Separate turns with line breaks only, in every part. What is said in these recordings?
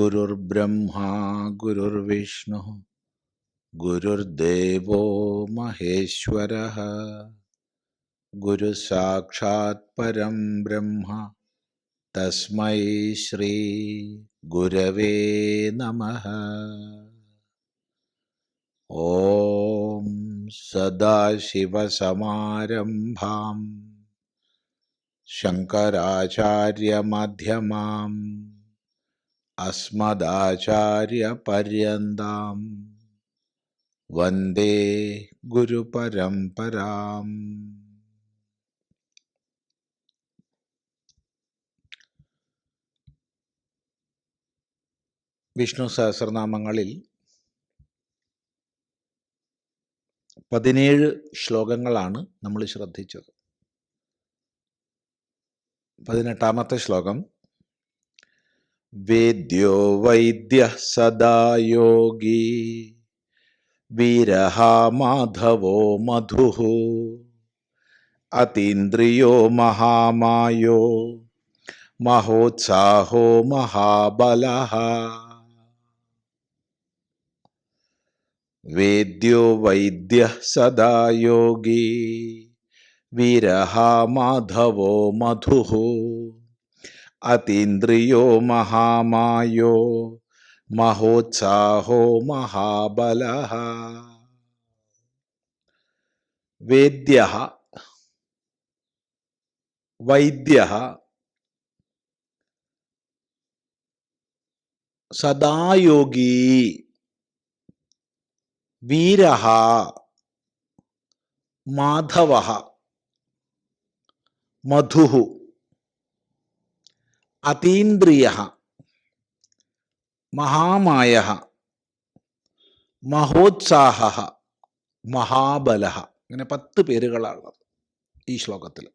गुरुर्ब्रह्मा गुरुर्विष्णुः गुरुर्देवो महेश्वरः गुरुसाक्षात् परं ब्रह्म गुरवे नमः। ॐ सदाशिवसमारम्भाम् शङ्कराचार्यमध्यमाम् അസ്മദാചാര്യപര്യന്താം. വന്ദേ ഗുരുപരംപരാം വിഷ്ണു സഹസ്രനാമങ്ങളിൽ പതിനേഴ് ശ്ലോകങ്ങളാണ് നമ്മൾ ശ്രദ്ധിച്ചത്. പതിനെട്ടാമത്തെ ശ്ലോകം വേദ്യോ വൈദ്യ സദാ യോഗി വീരഹാ മാധവോ മധു. അതീന്ദ്രിയോ മഹാമായോ. മഹോത്സാഹോ മഹാബല. വേദ്യോ വൈദ്യ സദാ യോഗി വീരഹാ മാധവോ മധു അതീന്ദ്രിയോ മഹാമായോ മഹോത്സാഹോ മഹാബല വേദ്യ വൈദ്യ സദായോഗി വീര മാധവ മധു അതീന്ദ്രിയ മഹാമായ മഹോത്സാഹ മഹാബല. ഇങ്ങനെ പത്ത് പേരുകളാണുള്ളത് ഈ ശ്ലോകത്തിൽ.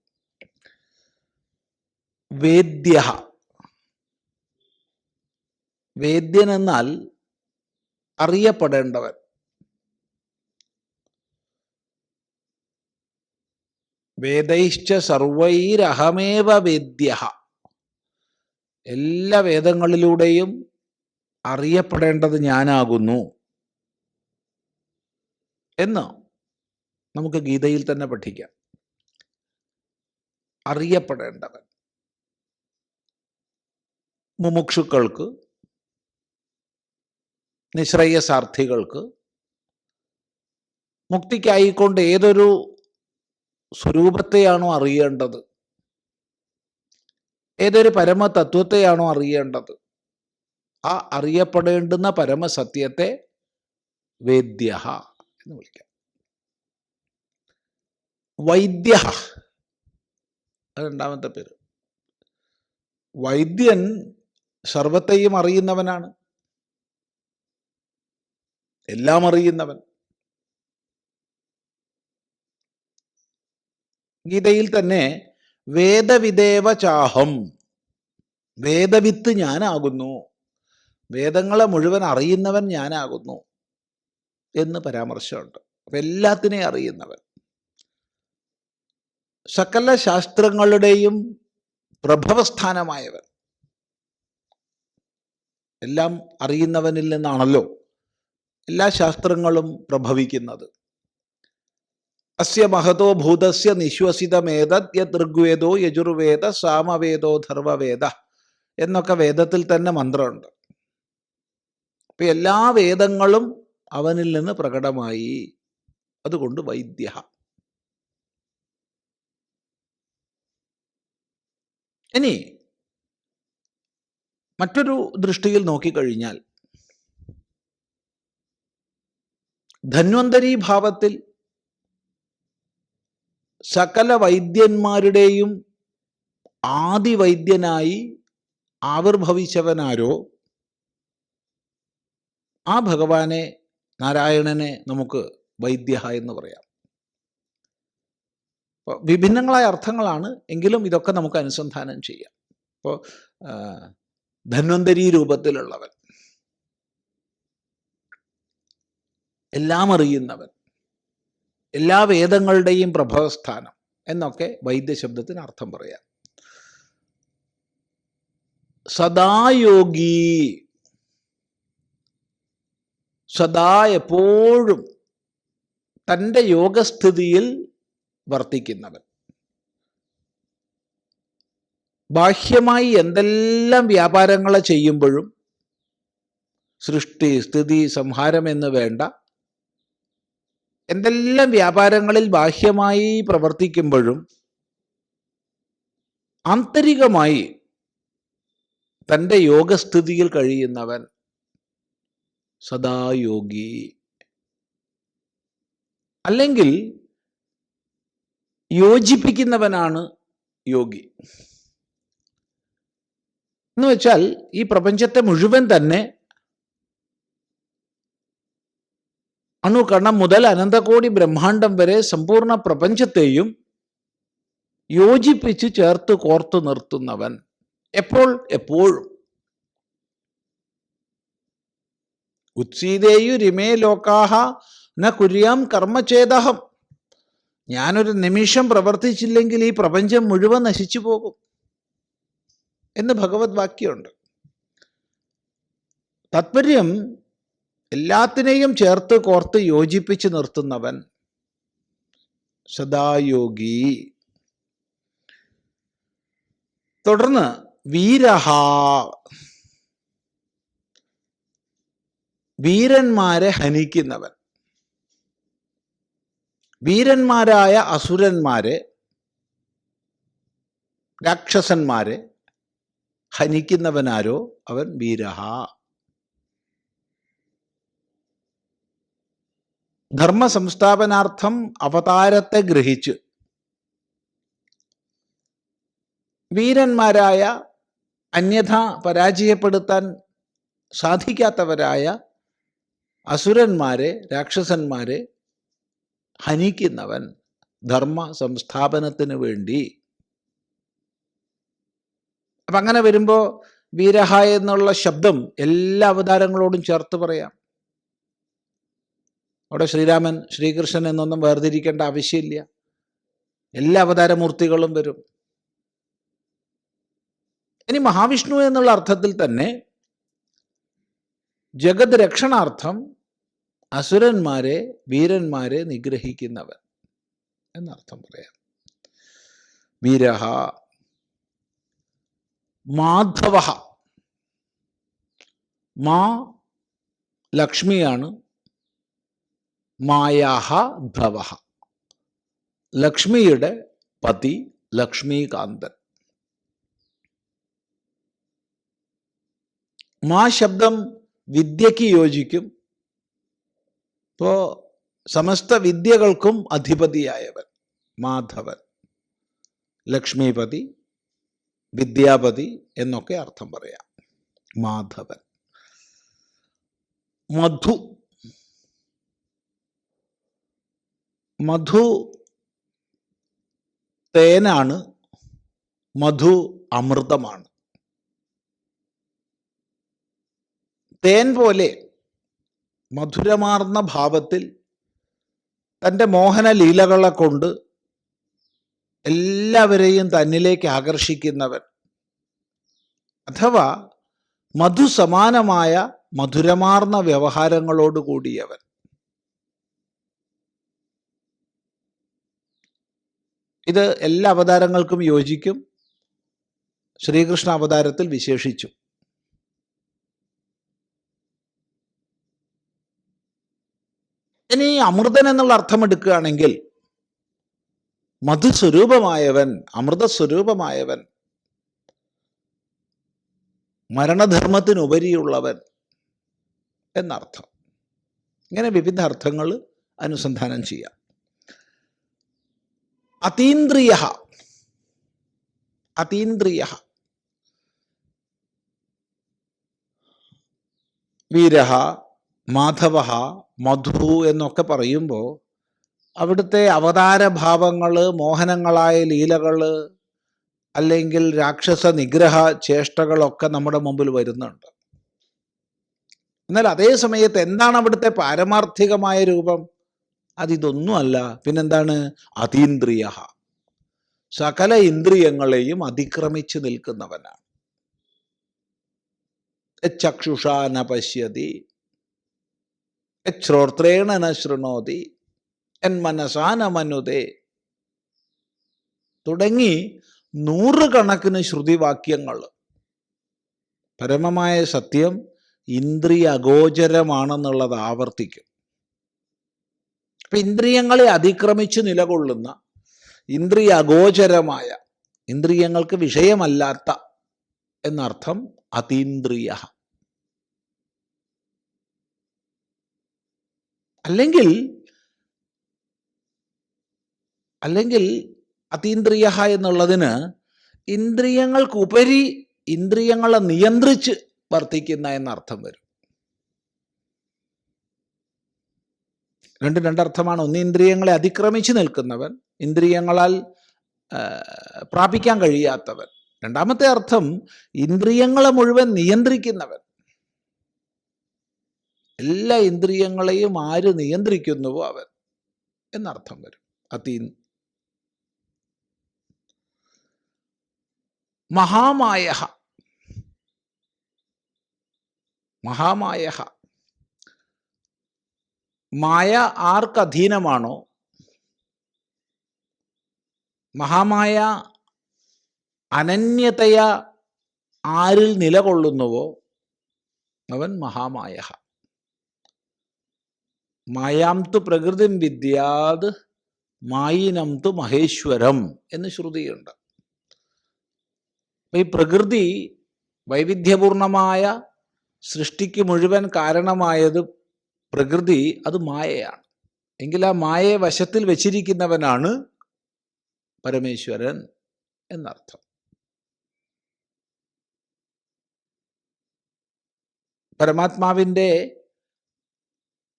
വേദ്യ. വേദ്യൻ എന്നാൽ അറിയപ്പെടേണ്ടവൻ. വേദൈശ്ച സർവൈരഹമേവ വേദ്യ. എല്ലാ വേദങ്ങളിലൂടെയും അറിയപ്പെടേണ്ടത് ഞാനാകുന്നു എന്ന് നമുക്ക് ഗീതയിൽ തന്നെ പഠിക്കാം. അറിയപ്പെടേണ്ടവൻ. മുമുക്ഷുക്കൾക്ക് നിശ്രയസാർത്ഥികൾക്ക് മുക്തിക്കായിക്കൊണ്ട് ഏതൊരു സ്വരൂപത്തെയാണോ അറിയേണ്ടത്? ഏതൊരു പരമതത്വത്തെയാണോ അറിയേണ്ടത്? ആ അറിയപ്പെടേണ്ടുന്ന പരമസത്യത്തെ വേദ്യ എന്ന് വിളിക്കാം. വൈദ്യ രണ്ടാമത്തെ പേര്. വൈദ്യൻ സർവത്തെയും അറിയുന്നവനാണ്. എല്ലാം അറിയുന്നവൻ. ഗീതയിൽ തന്നെ വേദവിദേവ ചാഹം. വേദവിത്ത് ഞാനാകുന്നു. വേദങ്ങളെ മുഴുവൻ അറിയുന്നവൻ ഞാനാകുന്നു എന്ന് പരാമർശമുണ്ട്. അപ്പം എല്ലാത്തിനെയും അറിയുന്നവൻ. സകല ശാസ്ത്രങ്ങളുടെയും പ്രഭവസ്ഥാനമായവൻ. എല്ലാം അറിയുന്നവനിൽ നിന്നാണല്ലോ എല്ലാ ശാസ്ത്രങ്ങളും പ്രഭവിക്കുന്നത്. അസ്യ മഹതോ ഭൂതസ്യ നിശ്വസിതമേതത് ഋഗ്വേദോ യജുർവേദ സാമവേദോ ധർവവേദ എന്നൊക്കെ വേദത്തിൽ തന്നെ മന്ത്രമുണ്ട്. അപ്പൊ എല്ലാ വേദങ്ങളും അവനിൽ നിന്ന് പ്രകടമായി. അതുകൊണ്ട് വൈദ്യ. ഇനി മറ്റൊരു ദൃഷ്ടിയിൽ നോക്കിക്കഴിഞ്ഞാൽ ധന്വന്തരി ഭാവത്തിൽ സകല വൈദ്യന്മാരുടെയും ആദിവൈദ്യനായി ആവിർഭവിച്ചവനാരോ? ആ ഭഗവാനെ നാരായണനെ നമുക്ക് വൈദ്യ എന്ന് പറയാം. വിഭിന്നങ്ങളായ അർത്ഥങ്ങളാണ് എങ്കിലും ഇതൊക്കെ നമുക്ക് അനുസന്ധാനം ചെയ്യാം. ഇപ്പോൾ ധന്വന്തരി രൂപത്തിലുള്ളവൻ. എല്ലാം അറിയുന്നവൻ. എല്ലാ വേദങ്ങളുടെയും പ്രഭവസ്ഥാനം എന്നൊക്കെ വൈദ്യശബ്ദത്തിന് അർത്ഥം പറയാം. സദായോഗി. സദാ എപ്പോഴും തന്റെ യോഗസ്ഥിതിയിൽ വർത്തിക്കുന്നവൻ. ബാഹ്യമായി എന്തെല്ലാം വ്യാപാരങ്ങളെ ചെയ്യുമ്പോഴും സൃഷ്ടി സ്ഥിതി സംഹാരം എന്ന് വേണ്ട എന്തെല്ലാം വ്യാപാരങ്ങളിൽ ബാഹ്യമായി പ്രവർത്തിക്കുമ്പോഴും ആന്തരികമായി തന്റെ യോഗസ്ഥിതിയിൽ കഴിയുന്നവൻ സദായോഗി അല്ലെങ്കിൽ യോജിപ്പിക്കുന്നവനാണ് യോഗി. എന്ന് വെച്ചാൽ ഈ പ്രപഞ്ചത്തെ മുഴുവൻ തന്നെ അണുകണം മുതൽ അനന്തകോടി ബ്രഹ്മാണ്ടം വരെ സമ്പൂർണ പ്രപഞ്ചത്തെയും യോജിപ്പിച്ച് ചേർത്ത് കോർത്തു നിർത്തുന്നവൻ എപ്പോൾ? എപ്പോഴും. ഉത്സീതേയു രമേ ലോകാഹ ന കുര്യാം കർമ്മചേതഹം ഞാനൊരു നിമിഷം പ്രവർത്തിച്ചില്ലെങ്കിൽ ഈ പ്രപഞ്ചം മുഴുവൻ നശിച്ചു പോകും എന്ന് ഭഗവത് വാക്യമുണ്ട്. താത്പര്യം എല്ലാത്തിനെയും ചേർത്ത് കോർത്ത് യോജിപ്പിച്ച് നിർത്തുന്നവൻ സദായോഗി. തുടർന്ന് വീരഹ. വീരന്മാരെ ഹനിക്കുന്നവൻ. വീരന്മാരായ അസുരന്മാരെ രാക്ഷസന്മാരെ ഹനിക്കുന്നവനാരോ അവൻ വീരഹ. ധർമ്മ സംസ്ഥാപനാർത്ഥം അവതാരത്തെ ഗ്രഹിച്ച് വീരന്മാരായ അന്യഥ പരാജയപ്പെടുത്താൻ സാധിക്കാത്തവരായ അസുരന്മാരെ രാക്ഷസന്മാരെ ഹനിക്കുന്നവൻ ധർമ്മ സംസ്ഥാപനത്തിന് വേണ്ടി. അപ്പം അങ്ങനെ വരുമ്പോൾ വീരഹ എന്നുള്ള ശബ്ദം എല്ലാ അവതാരങ്ങളോടും ചേർത്ത് പറയാം. അവിടെ ശ്രീരാമൻ ശ്രീകൃഷ്ണൻ എന്നൊന്നും വേർതിരിക്കേണ്ട ആവശ്യമില്ല. എല്ലാ അവതാരമൂർത്തികളും വരും. ഇനി മഹാവിഷ്ണു എന്നുള്ള അർത്ഥത്തിൽ തന്നെ ജഗത് രക്ഷണാർത്ഥം അസുരന്മാരെ വീരന്മാരെ നിഗ്രഹിക്കുന്നവൻ എന്നർത്ഥം പറയാം. വീരഹ മാധവ മാ ലക്ഷ്മിയാണ് മായാഹ ഭവ ലക്ഷ്മിയുടെ പതി ലക്ഷ്മീകാന്തൻ. മാ ശബ്ദം വിദ്യയ്ക്ക് യോജിക്കും. ഇപ്പോൾ സമസ്ത വിദ്യകൾക്കും അധിപതിയായവൻ മാധവൻ. ലക്ഷ്മിപതി വിദ്യാപതി എന്നൊക്കെ അർത്ഥം പറയാം. മാധവൻ. മധു. മധു തേനാണ് മധു അമൃതമാണ്. തേൻ പോലെ മധുരമാർന്ന ഭാവത്തിൽ തന്റെ മോഹന ലീലകളെ കൊണ്ട് എല്ലാവരെയും തന്നിലേക്ക് ആകർഷിക്കുന്നവൻ. അഥവാ മധുസമാനമായ മധുരമാർന്ന വ്യവഹാരങ്ങളോട് കൂടിയവൻ. ഇത് എല്ലാ അവതാരങ്ങൾക്കും യോജിക്കും. ശ്രീകൃഷ്ണ അവതാരത്തിൽ വിശേഷിച്ചു. ഇനി അമൃതൻ എന്നുള്ള അർത്ഥം എടുക്കുകയാണെങ്കിൽ മധുസ്വരൂപമായവൻ അമൃതസ്വരൂപമായവൻ മരണധർമ്മത്തിനുപരിയുള്ളവൻ എന്നർത്ഥം. ഇങ്ങനെ വിവിധ അർത്ഥങ്ങൾ അനുസന്ധാനം ചെയ്യാം. അതീന്ദ്രിയ അതീന്ദ്രിയ വീരഹ മാധവ മധു എന്നൊക്കെ പറയുമ്പോൾ അവിടുത്തെ അവതാരഭാവങ്ങൾ മോഹനങ്ങളായ ലീലകൾ അല്ലെങ്കിൽ രാക്ഷസ നിഗ്രഹ ചേഷ്ടകളൊക്കെ നമ്മുടെ മുമ്പിൽ വരുന്നുണ്ട്. എന്നാൽ അതേ സമയത്ത് എന്താണ് അവിടുത്തെ പാരമാർത്ഥികമായ രൂപം? അതിതൊന്നുമല്ല. പിന്നെന്താണ്? അതീന്ദ്രിയ സകല ഇന്ദ്രിയങ്ങളെയും അതിക്രമിച്ചു നിൽക്കുന്നവനാണ്. ചക്ഷുഷ ന പശ്യതി ശ്രോത്രേണ ന ശൃണോതി എൻ മനസാന മനുതേ. തുടങ്ങി നൂറുകണക്കിന് ശ്രുതിവാക്യങ്ങൾ. പരമമായ സത്യം ഇന്ദ്രിയ അഗോചരമാണെന്നുള്ളത് ആവർത്തിക്കും. അപ്പൊ ഇന്ദ്രിയങ്ങളെ അതിക്രമിച്ച് നിലകൊള്ളുന്ന ഇന്ദ്രിയ അഗോചരമായ ഇന്ദ്രിയങ്ങൾക്ക് വിഷയമല്ലാത്ത എന്നർത്ഥം അതീന്ദ്രിയ. അല്ലെങ്കിൽ അല്ലെങ്കിൽ അതീന്ദ്രിയ എന്നുള്ളതിന് ഇന്ദ്രിയങ്ങൾക്കുപരി ഇന്ദ്രിയങ്ങളെ നിയന്ത്രിച്ച് വർത്തിക്കുന്ന എന്നർത്ഥം വരും. രണ്ട് രണ്ടർത്ഥമാണ്. ഒന്ന് ഇന്ദ്രിയങ്ങളെ അതിക്രമിച്ച് നിൽക്കുന്നവൻ ഇന്ദ്രിയങ്ങളാൽ പ്രാപിക്കാൻ കഴിയാത്തവൻ. രണ്ടാമത്തെ അർത്ഥം ഇന്ദ്രിയങ്ങളെ മുഴുവൻ നിയന്ത്രിക്കുന്നവൻ. എല്ലാ ഇന്ദ്രിയങ്ങളെയും ആര് നിയന്ത്രിക്കുന്നുവോ അവൻ എന്നർത്ഥം വരും. അതീൻ മഹാമായഹ. മഹാമായ മായ ആർക്ക് അധീനമാണോ മഹാമായ അനന്യതയ ആരിൽ നിലകൊള്ളുന്നുവോ? അവൻ മഹാമായ മായാം തു പ്രകൃതിം വിദ്യാത് മായിനം തു മഹേശ്വരം എന്ന് ശ്രുതിയുണ്ട്. ഈ പ്രകൃതി വൈവിധ്യപൂർണമായ സൃഷ്ടിക്ക് മുഴുവൻ കാരണമായത് പ്രകൃതി അത് മായയാണ്. എങ്കിൽ ആ മായയെ വശത്തിൽ വെച്ചിരിക്കുന്നവനാണ് പരമേശ്വരൻ എന്നർത്ഥം. പരമാത്മാവിന്റെ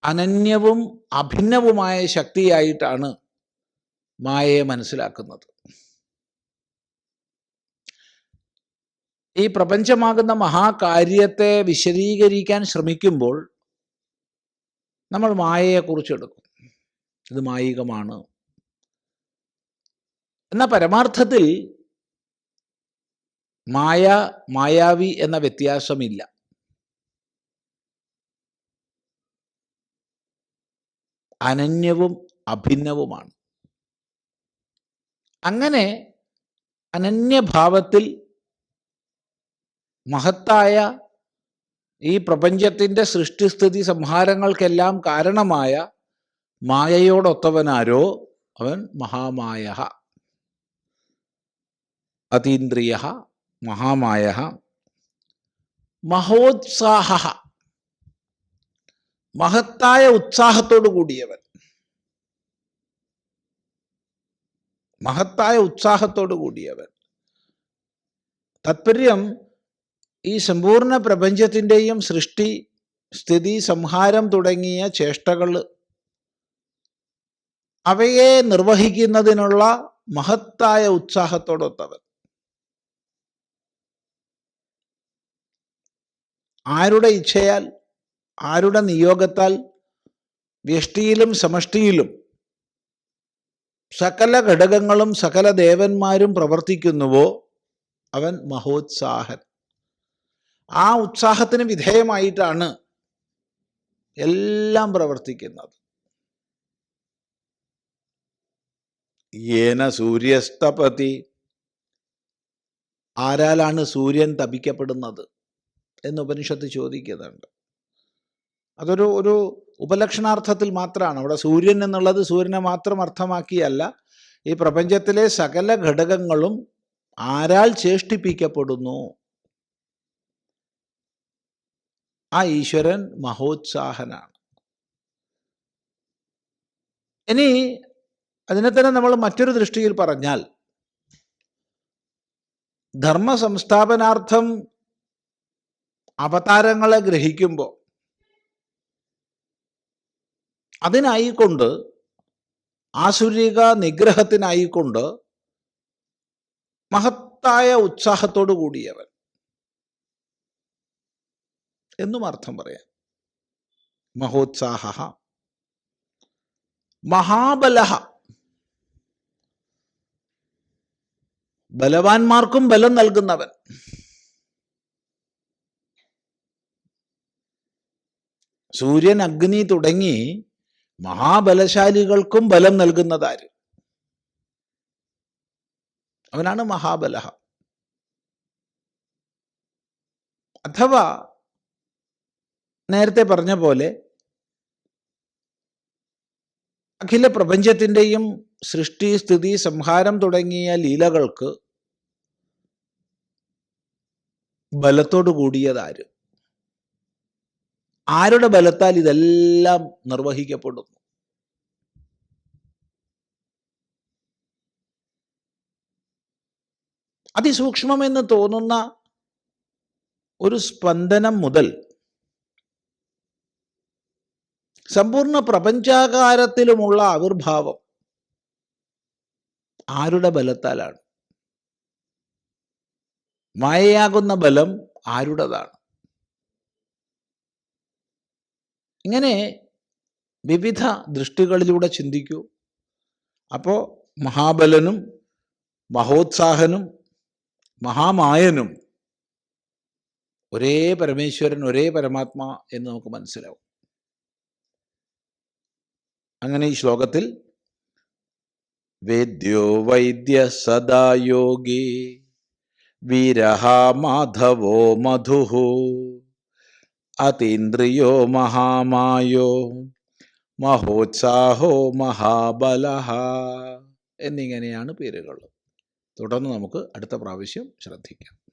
അനന്യവും അഭിന്നവുമായ ശക്തിയായിട്ടാണ് മായയെ മനസ്സിലാക്കുന്നത്. ഈ പ്രപഞ്ചമാകുന്ന മഹാകാര്യത്തെ വിശദീകരിക്കാൻ ശ്രമിക്കുമ്പോൾ നമ്മൾ മായയെക്കുറിച്ച് എടുക്കും ഇത് മായികമാണ്. എന്നാൽ പരമാർത്ഥത്തിൽ മായ മായാവി എന്ന വ്യത്യാസമില്ല. അനന്യവും അഭിന്നവുമാണ്. അങ്ങനെ അനന്യഭാവത്തിൽ മഹത്തായ ഈ പ്രപഞ്ചത്തിന്റെ സൃഷ്ടിസ്ഥിതി സംഹാരങ്ങൾക്കെല്ലാം കാരണമായ മായയോടൊത്തവനാരോ അവൻ മഹാമായ അതീന്ദ്രിയ മഹാമായ മഹോത്സാഹ മഹത്തായ ഉത്സാഹത്തോടു കൂടിയവൻ. മഹത്തായ ഉത്സാഹത്തോടു കൂടിയവൻ. താത്പര്യം ഈ സമ്പൂർണ പ്രപഞ്ചത്തിന്റെയും സൃഷ്ടി സ്ഥിതി സംഹാരം തുടങ്ങിയ ചേഷ്ടകൾ അവയെ നിർവഹിക്കുന്നതിനുള്ള മഹത്തായ ഉത്സാഹത്തോടൊത്തവൻ. ആരുടെ ഇച്ഛയാൽ ആരുടെ നിയോഗത്താൽ വ്യഷ്ടിയിലും സമഷ്ടിയിലും സകല ഘടകങ്ങളും സകല ദേവന്മാരും പ്രവർത്തിക്കുന്നുവോ അവൻ മഹോത്സാഹൻ. ആ ഉത്സാഹത്തിന് വിധേയമായിട്ടാണ് എല്ലാം പ്രവർത്തിക്കുന്നത്. ഏന സൂര്യസ്തപതി. ആരാലാണ് സൂര്യൻ തപിക്കപ്പെടുന്നത് എന്ന് ഉപനിഷത്ത് ചോദിക്കുന്നുണ്ട്. അതൊരു ഒരു ഉപലക്ഷണാർത്ഥത്തിൽ മാത്രമാണ്. അവിടെ സൂര്യൻ എന്നുള്ളത് സൂര്യനെ മാത്രം അർത്ഥമാക്കിയല്ല. ഈ പ്രപഞ്ചത്തിലെ സകല ഘടകങ്ങളും ആരാൽ ചേഷ്ടിപ്പിക്കപ്പെടുന്നു? ആ ഈശ്വരൻ മഹോത്സാഹനാണ്. ഇനി അതിനെ തന്നെ നമ്മൾ മറ്റൊരു ദൃഷ്ടിയിൽ പറഞ്ഞാൽ ധർമ്മ സംസ്ഥാപനാർത്ഥം അവതാരങ്ങളെ ഗ്രഹിക്കുമ്പോൾ അതിനായിക്കൊണ്ട് ആസുരിക നിഗ്രഹത്തിനായിക്കൊണ്ട് മഹത്തായ ഉത്സാഹത്തോടു കൂടിയവൻ. എന്നും അർത്ഥം പറയാം. മഹോത്സാഹ മഹാബലഹ. ബലവാന്മാർക്കും ബലം നൽകുന്നവൻ. സൂര്യൻ അഗ്നി തുടങ്ങി മഹാബലശാലികൾക്കും ബലം നൽകുന്നതാര്? അവനാണ് മഹാബലഹ. അഥവാ നേരത്തെ പറഞ്ഞ പോലെ അഖില പ്രപഞ്ചത്തിന്റെയും സൃഷ്ടി സ്ഥിതി സംഹാരം തുടങ്ങിയ ലീലകൾക്ക് ബലത്തോടു കൂടിയതാര്? ആരുടെ ബലത്താൽ ഇതെല്ലാം നിർവഹിക്കപ്പെടുന്നു? അതിസൂക്ഷ്മമെന്ന് തോന്നുന്ന ഒരു സ്പന്ദനം മുതൽ സമ്പൂർണ പ്രപഞ്ചാകാരത്തിലുമുള്ള ആവിർഭാവം ആരുടെ ബലത്താലാണ്? മായയാകുന്ന ബലം ആരുടേതാണ്? ഇങ്ങനെ വിവിധ ദൃഷ്ടികളിലൂടെ ചിന്തിക്കൂ. അപ്പോൾ മഹാബലനും മഹോത്സാഹനും മഹാമായനും ഒരേ പരമേശ്വരൻ ഒരേ പരമാത്മാ എന്ന് നമുക്ക് മനസ്സിലാവും. അങ്ങനെ ഈ ശ്ലോകത്തിൽ വേദ്യോ വൈദ്യ സദാ യോഗി വിരഹ മാധവോ മധു അതീന്ദ്രിയോ മഹാമായോ മഹോത്സാഹോ മഹാബല എന്നിങ്ങനെയാണ് പേരുകൾ. തുടർന്ന് നമുക്ക് അടുത്ത പ്രാവശ്യം ശ്രദ്ധിക്കാം.